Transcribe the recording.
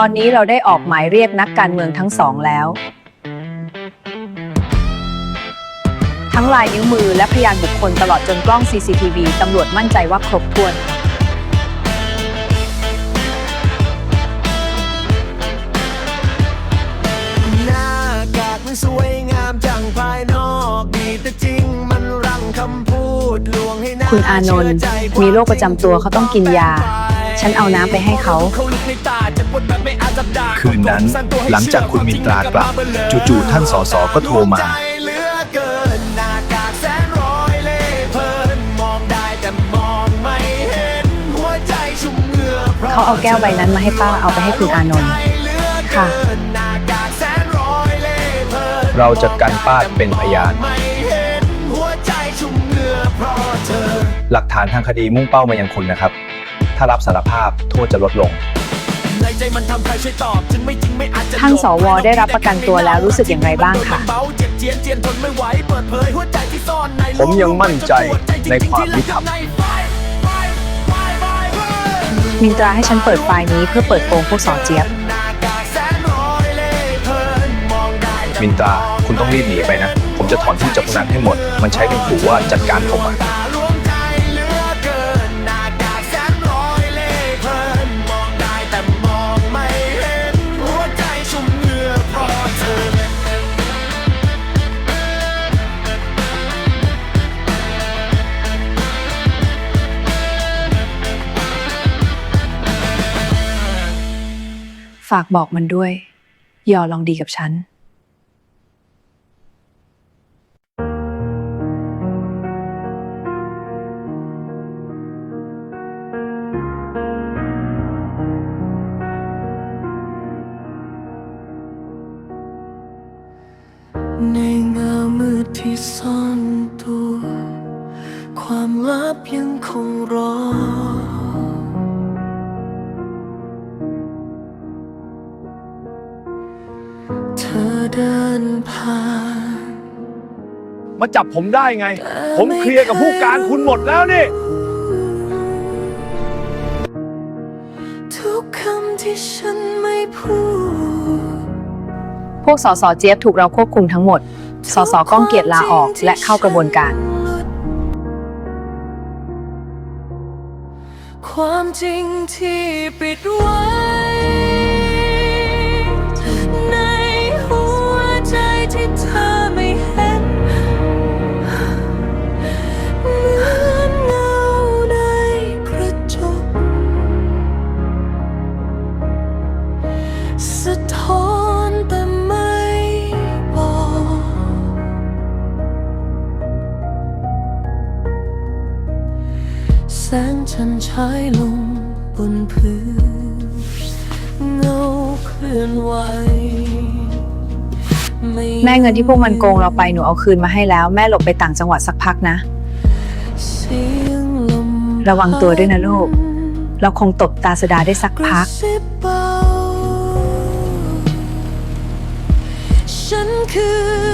ตอนนี้เราได้ออกหมายเรียกนักการเมืองทั้งสองแล้ว ทั้งลายนิ้วมือและพยานบุคคลตลอดจนกล้อง CCTV ตำรวจมั่นใจว่าครบถ้วน หน้ากากมันสวยงามจังภายนอกดีแต่จริงมันรังคำพูดลวงให้น่าคุณอานนท์มีโรคประจำตัวเขาต้องกินยา ฉันเอาน้ำไปให้เขาเขาลุกในตาจะปวดแบบไม่อาจจับได้คืนนั้นหลังจากคุณมินตรากลับ จู่ๆท่านสสก็โทรมาใจเหลือเกินหน้ากากแสนร้อยเล่ห์เพลินมองได้แต่มองไม่เห็นหัวใจชุ่มเหงื่อพระเขาเอาแก้วใบนั้นมาให้ป้าเอาไปให้คุณอานนท์ค่ะหน้ากากแสนร้อยเล่ห์เพลินเราจะกันป้าเป็นพยานไม่เห็นหัวใจชุ่มเหงื่อเพราะเธอหลักฐานทางคดีมุ่งเป้ามายังคุณนะครับ ถ้ารับสารภาพโทษจะลดลงในใจมันทำใครช่วยตอบถึงไม่จริงไม่อาจจะท่านสวได้รับประกันตัวแล้วรู้สึกอย่างไรบ้างคะเบาเจ็บเจียนเจียนทนไม่ไหวเปิดเผยหัวใจที่ซ่อนในผมยังมั่นใจในความยุติธรรมมินตราให้ฉันเปิดไฟล์นี้เพื่อเปิดโปงพวกสอเจี๊ยบ มินตราคุณต้องรีบหนีไปนะ ผมจะถอนผู้จับพนันให้หมด มันใช้เป็นขู่ว่าจัดการผมอะากบอกมันด้วยย่าลองดีกับฉัน ในเงามืดที่ซ่อนตัว ความลับยังคงรอ อเดินผ่านมาจับผมได้ไง ผมเคลียร์กับผู้การคุณหมดแล้วนี่ ทุกคำที่ฉันไม่พูด พวกสสเจี๊ยบถูกเราควบคุมทั้งหมด สสก้องเกียรติลาออกและเข้ากระบวนการ ความจริงที่ปิดไว้ สะท้อนแต่ไม่บอก แสงจันฉายลงบนพื้นเงาเคลื่อนไหวแม่เงินที่พวกมันโกงเราไปหนูเอาคืนมาให้แล้ว แม่หลบไปต่างจังหวัดสักพักนะ ระวังตัวด้วยนะลูก เราคงตบตาสดาได้สักพัก could